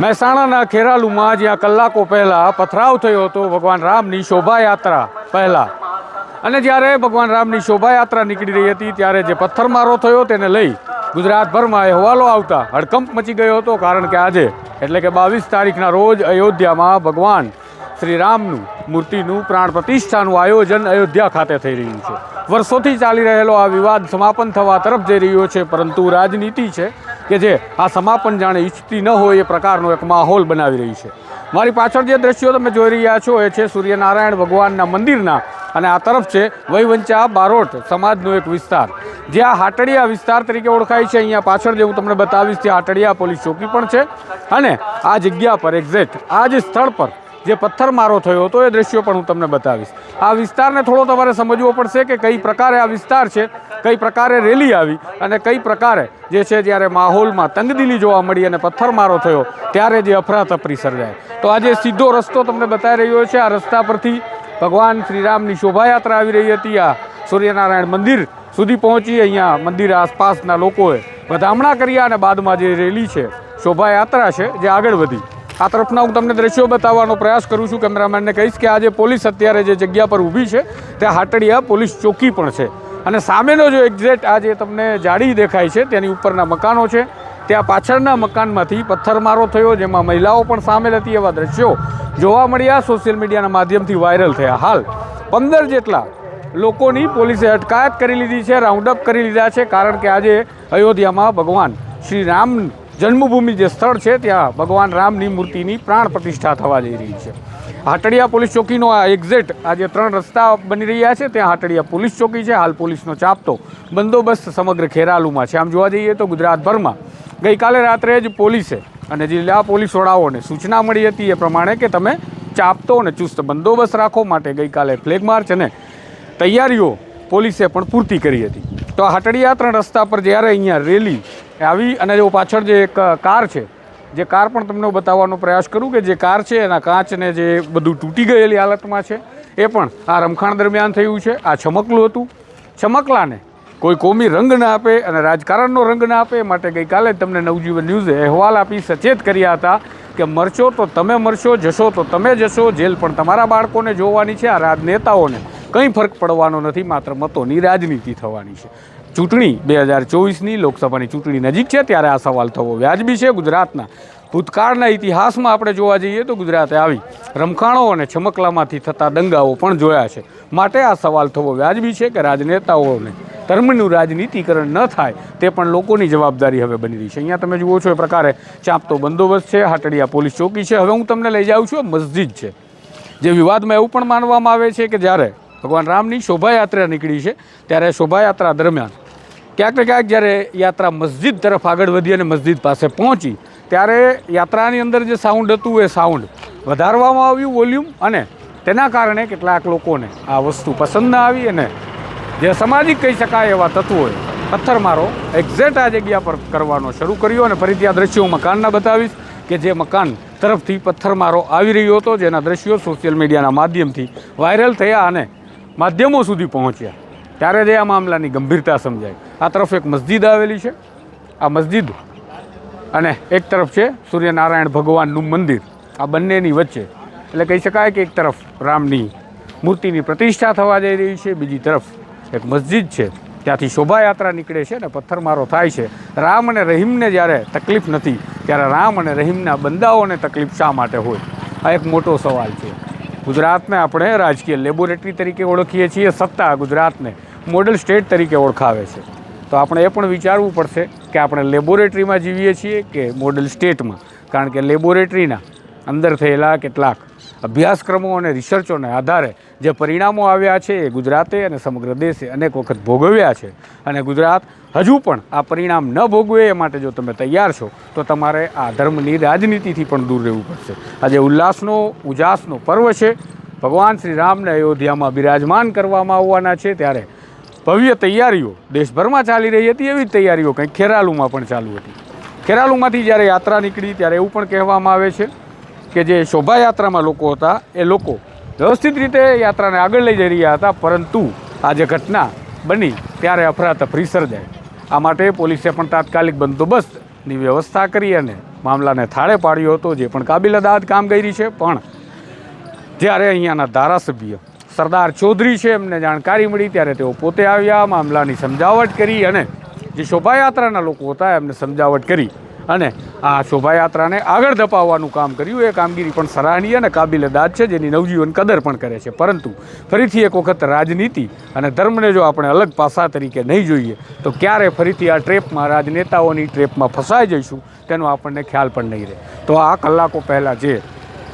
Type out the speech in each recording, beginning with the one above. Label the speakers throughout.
Speaker 1: મહેસાણાના ખેરાલુમાં જ્યાં કલાકો પહેલાં પથરાવ થયો હતો ભગવાન રામની શોભાયાત્રા પહેલાં. અને જ્યારે ભગવાન રામની શોભાયાત્રા નીકળી રહી હતી, ત્યારે જે પથ્થરમારો થયો તેને લઈ ગુજરાતભરમાં અહેવાલો આવતા હડકંપ મચી ગયો હતો, કારણ કે આજે એટલે કે બાવીસ તારીખના રોજ અયોધ્યામાં ભગવાન શ્રી રામનું મૂર્તિનું પ્રાણ પ્રતિષ્ઠાનું આયોજન અયોધ્યા ખાતે થઈ રહ્યું છે. વર્ષોથી ચાલી રહેલો આ વિવાદ સમાપન થવા તરફ જઈ રહ્યો છે, પરંતુ રાજનીતિ છે કે જે આ સમાપન જાણે ઈચ્છતી ન હોય એ પ્રકારનો એક માહોલ બનાવી રહી છે. મારી પાછળ જે દ્રશ્યો તમે જોઈ રહ્યા છો એ છે સૂર્યનારાયણ ભગવાનના મંદિરના અને આ તરફ છે વૈવંચા બારોટ સમાજનો એક વિસ્તાર. જે આ હાટડિયા વિસ્તાર તરીકે ઓળખાય છે. અહીંયા પાછળ જે હું તમને બતાવીશ ત્યાં હાટડિયા પોલીસ ચોકી પણ છે અને આ જગ્યા પર એક્ઝેક્ટ આ જે સ્થળ પર જે પથ્થરમારો થયો હતો એ દ્રશ્યો પણ હું તમને બતાવીશ. આ વિસ્તારને થોડો તમારે સમજવો પડશે કે કઈ પ્રકારે આ વિસ્તાર છે કઈ પ્રકારે રેલી આવી અને કઈ પ્રકારે જે છે જ્યારે માહોલમાં તંગદિલી જોવા મળી અને પથ્થરમારો થયો, ત્યારે જે અફરાતફરી સર્જાય તો આજે સીધો રસ્તો તમને બતાવી રહ્યો છે, આ રસ્તા પરથી ભગવાન શ્રીરામની શોભાયાત્રા આવી રહી હતી. આ સૂર્યનારાયણ મંદિર સુધી પહોંચી અહીંયા મંદિર આસપાસના લોકોએ વધામણા કર્યા અને બાદમાં જે રેલી છે, શોભાયાત્રા છે, જે આગળ વધી. આ તરફના હું તમને દ્રશ્યો બતાવવાનો પ્રયાસ કરું છું. કેમેરામેનને કહીશ કે આજે પોલીસ અત્યારે જે જગ્યા પર ઊભી છે, ત્યાં હાટડિયા પોલીસ ચોકી પણ છે. અને સામેનો જો એક્ઝેક્ટ આ જે તમને જાડી દેખાય છે, તેની ઉપરના મકાનો છે, ત્યાં પાછળના મકાનમાંથી પથ્થરમારો થયો, જેમાં મહિલાઓ પણ સામેલ હતી એવા દ્રશ્યો જોવા મળ્યા. સોશિયલ મીડિયાના માધ્યમથી વાયરલ થયા હાલ. પંદર જેટલા લોકોની પોલીસે અટકાયત કરી લીધી છે રાઉન્ડ અપ કરી લીધા છે, કારણ કે આજે અયોધ્યામાં ભગવાન શ્રી રામ જન્મભૂમિ જે સ્થળ છે, ત્યાં ભગવાન રામની મૂર્તિની પ્રાણ પ્રતિષ્ઠા થવા જઈ રહી છે. હાટડિયા પોલીસ ચોકીનો આ એક્ઝેટ આ જે ત્રણ રસ્તા બની રહ્યા છે. ત્યાં હાટડિયા પોલીસ ચોકી છે. હાલ પોલીસનો ચાપતો બંદોબસ્ત સમગ્ર ખેરાલુમાં છે. આમ જોવા જઈએ તો ગુજરાતભરમાં ગઈકાલે રાત્રે જ પોલીસે અને જિલ્લા પોલીસ વડાઓને સૂચના મળી હતી એ પ્રમાણે કે તમે ચાપતો અને ચુસ્ત બંદોબસ્ત રાખો માટે ગઈકાલે ફ્લેગ માર્ચ અને તૈયારીઓ પોલીસે પણ પૂર્તિ કરી હતી. તો હાટડિયા ત્રણ રસ્તા પર જ્યારે અહીંયા રેલી આવી અને જો પાછળ જે એક કાર છે જે કાર પણ તમને બતાવવાનો પ્રયાસ કરું કે જે કાર છે, એના કાચને જે બધું તૂટી ગયેલી હાલતમાં છે, એ પણ આ રમખાણ દરમિયાન થયું છે, આ છમકલું હતું. છમકલાને કોઈ કોમી રંગ ના આપે અને રાજકારણનો રંગ ના આપે માટે ગઈકાલે તમને નવજીવન ન્યૂઝે અહેવાલ આપી સચેત કર્યા હતા કે મરશો તો તમે મરશો, જશો તો તમે જશો, જેલ પણ તમારા બાળકોને જોવાની છે, આ રાજનેતાઓને કંઈ ફરક પડવાનો નથી, માત્ર મતોની રાજનીતિ થવાની છે. ચૂંટણી બે હજાર ચોવીસની લોકસભાની ચૂંટણી નજીક છે, ત્યારે આ સવાલ થવો વ્યાજબી છે. ગુજરાતના ભૂતકાળના ઇતિહાસમાં આપણે જોવા જઈએ તો ગુજરાતે આવી રમખાણો અને છમકલામાંથી થતા દંગાઓ પણ જોયા છે. માટે આ સવાલ થવો વ્યાજબી છે કે રાજનેતાઓને ધર્મનું રાજનીતિકરણ ન થાય તે પણ લોકોની જવાબદારી હવે બની રહી છે. અહીંયા તમે જુઓ છો એ પ્રકારે ચાંપતો બંદોબસ્ત છે, હાટડિયા પોલીસ ચોકી છે. હવે હું તમને લઈ જાઉં છું મસ્જિદ છે. જે વિવાદમાં એવું પણ માનવામાં આવે છે કે જ્યારે ભગવાન રામની શોભાયાત્રા નીકળી છે, ત્યારે શોભાયાત્રા દરમિયાન ક્યાંક ને ક્યાંક જ્યારે યાત્રા મસ્જિદ તરફ આગળ વધી અને મસ્જિદ પાસે પહોંચી, ત્યારે યાત્રાની અંદર જે સાઉન્ડ હતું એ સાઉન્ડ વધારવામાં આવ્યું વોલ્યુમ અને તેના કારણે કેટલાક લોકોને આ વસ્તુ પસંદ ના આવી અને જે સામાજિક કહી શકાય એવા તત્વોએ પથ્થરમારો એક્ઝેક્ટ આ જગ્યા પર કરવાનો શરૂ કર્યો અને ફરીથી આ દ્રશ્યો મકાનના બતાવીશ કે જે મકાન તરફથી પથ્થરમારો આવી રહ્યો હતો, જેના દ્રશ્યો સોશિયલ મીડિયાના માધ્યમથી વાયરલ થયા અને માધ્યમો સુધી પહોંચ્યા. ત્યારે જ આ મામલાની ગંભીરતા સમજાય. આ તરફ એક મસ્જિદ આવેલી છે. આ મસ્જિદ અને એક તરફ છે સૂર્યનારાયણ ભગવાનનું મંદિર. આ બંનેની વચ્ચે. એટલે કહી શકાય કે એક તરફ રામની મૂર્તિની પ્રતિષ્ઠા થવા જઈ રહી છે, બીજી તરફ એક મસ્જિદ છે. ત્યાંથી શોભાયાત્રા નીકળે છે અને પથ્થરમારો થાય છે. રામ અને રહીમને જ્યારે તકલીફ નથી, ત્યારે રામ અને રહીમના બંદાઓને તકલીફ શા માટે હોય? આ એક મોટો સવાલ છે. ગુજરાતને આપણે રાજકીય લેબોરેટરી તરીકે ઓળખીએ છીએ, સત્તા ગુજરાતને મોડલ સ્ટેટ તરીકે ઓળખાવે છે. તો આપણે એ પણ વિચારવું પડશે કે આપણે લેબોરેટરીમાં જીવીએ છીએ કે મોડલ સ્ટેટમાં? કારણ કે લેબોરેટરીના અંદર થયેલા કેટલાક અભ્યાસક્રમો અને રિસર્ચોને આધારે જે પરિણામો આવ્યા છે એ ગુજરાતે અને સમગ્ર દેશે અનેક વખત ભોગવ્યા છે. અને ગુજરાત હજુ પણ આ પરિણામ ન ભોગવે એ માટે જો તમે તૈયાર છો, તો તમારે આ ધર્મની રાજનીતિથી પણ દૂર રહેવું પડશે. આજે ઉલ્લાસનો, ઉજાસનો પર્વ છે. ભગવાન શ્રી રામને અયોધ્યામાં બિરાજમાન કરવામાં આવવાના છે. ત્યારે ભવ્ય તૈયારીઓ દેશભરમાં ચાલી રહી હતી, એવી જ તૈયારીઓ કંઈક ખેરાલુમાં પણ ચાલુ હતી. ખેરાલુમાંથી જ્યારે યાત્રા નીકળી, ત્યારે એવું પણ કહેવામાં આવે છે કે જે શોભાયાત્રામાં લોકો હતા, એ લોકો વ્યવસ્થિત રીતે યાત્રાને આગળ લઈ જઈ રહ્યા હતા. પરંતુ આ જે ઘટના બની, ત્યારે અફરાતફરી સર્જાય આ માટે પોલીસે પણ તાત્કાલિક બંદોબસ્તની વ્યવસ્થા કરી અને મામલાને થાળે પાડ્યો હતો, જે પણ કાબિલ અદાદ કામગીરી છે. પણ જ્યારે અહીંયાના ધારાસભ્ય સરદાર ચૌધરી છે, એમને જાણકારી મળી, ત્યારે તેઓ પોતે આવ્યા, મામલાની સમજાવટ કરી અને જે શોભાયાત્રાના લોકો હતા, એમને સમજાવટ કરી. અને આ શોભાયાત્રાને આગળ ધપાવવાનું કામ કર્યું. એ કામગીરી પણ સરાહનીય અને કાબિલ દાદ છે, જેની નવજીવન કદર પણ કરે છે. પરંતુ ફરીથી એક વખત રાજનીતિ અને ધર્મને જો આપણે અલગ પાસા તરીકે નહીં જોઈએ, તો ક્યારે ફરીથી આ ટ્રેપમાં રાજનેતાઓની ટ્રેપમાં ફસાઈ જઈશું, તેનો આપણને ખ્યાલ પણ નહીં રહે. તો આ કલાકો પહેલાં જે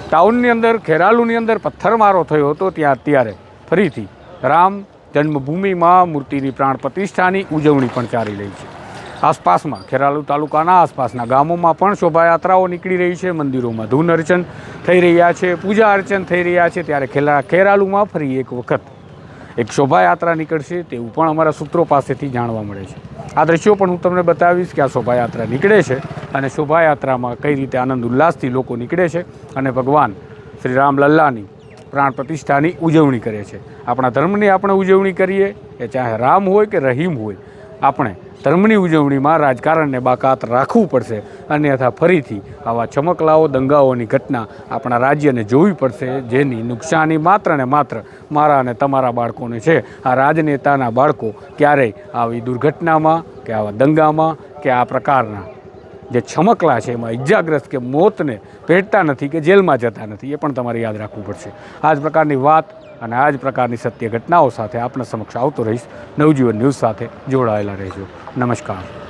Speaker 1: ટાઉનની અંદર, ખેરાલુની અંદર પથ્થરમારો થયો હતો, ત્યાં અત્યારે ફરીથી રામ જન્મભૂમિમાં મૂર્તિની પ્રાણ પ્રતિષ્ઠાની ઉજવણી પણ ચાલી રહી છે. આસપાસમાં, ખેરાલુ તાલુકાના આસપાસના ગામોમાં પણ શોભાયાત્રાઓ નીકળી રહી છે. મંદિરોમાં ધૂન અર્ચન થઈ રહ્યા છે પૂજા અર્ચન થઈ રહ્યા છે. ત્યારે ખેલા, ખેરાલુમાં ફરી એક વખત એક શોભાયાત્રા નીકળશે તેવું પણ અમારા સૂત્રો પાસેથી જાણવા મળે છે. આ દ્રશ્યો પણ હું તમને બતાવીશ કે આ શોભાયાત્રા નીકળે છે અને શોભાયાત્રામાં કઈ રીતે આનંદ ઉલ્લાસથી લોકો નીકળે છે અને ભગવાન શ્રી રામ લલ્લાની પ્રાણ પ્રતિષ્ઠાની ઉજવણી કરે છે. આપણા ધર્મની આપણે ઉજવણી કરીએ, એ ચાહે રામ હોય કે રહીમ હોય, આપણે ધર્મની ઉજવણીમાં રાજકારણને બાકાત રાખવું પડશે. અન્યથા ફરીથી આવા ચમકલાઓ, દંગાઓની ઘટના આપણા રાજ્યને જોવી પડશે, જેની નુકસાની માત્ર ને માત્ર મારા અને તમારા બાળકોને છે. આ રાજનેતાના બાળકો ક્યારેય આવી દુર્ઘટનામાં, કે આવા દંગામાં, કે આ પ્રકારના જે છમકલા છે એમાં ઇજાગ્રસ્ત કે મોતને ભેટતા નથી કે જેલમાં જતા નથી, એ પણ તમારે યાદ રાખવું પડશે. આ જ પ્રકારની વાત અને આ જ પ્રકારની સત્ય ઘટનાઓ સાથે આપના સમક્ષ આવતો રહીશ. નવજીવન ન્યૂઝ સાથે જોડાયેલા રહેજો. નમસ્કાર.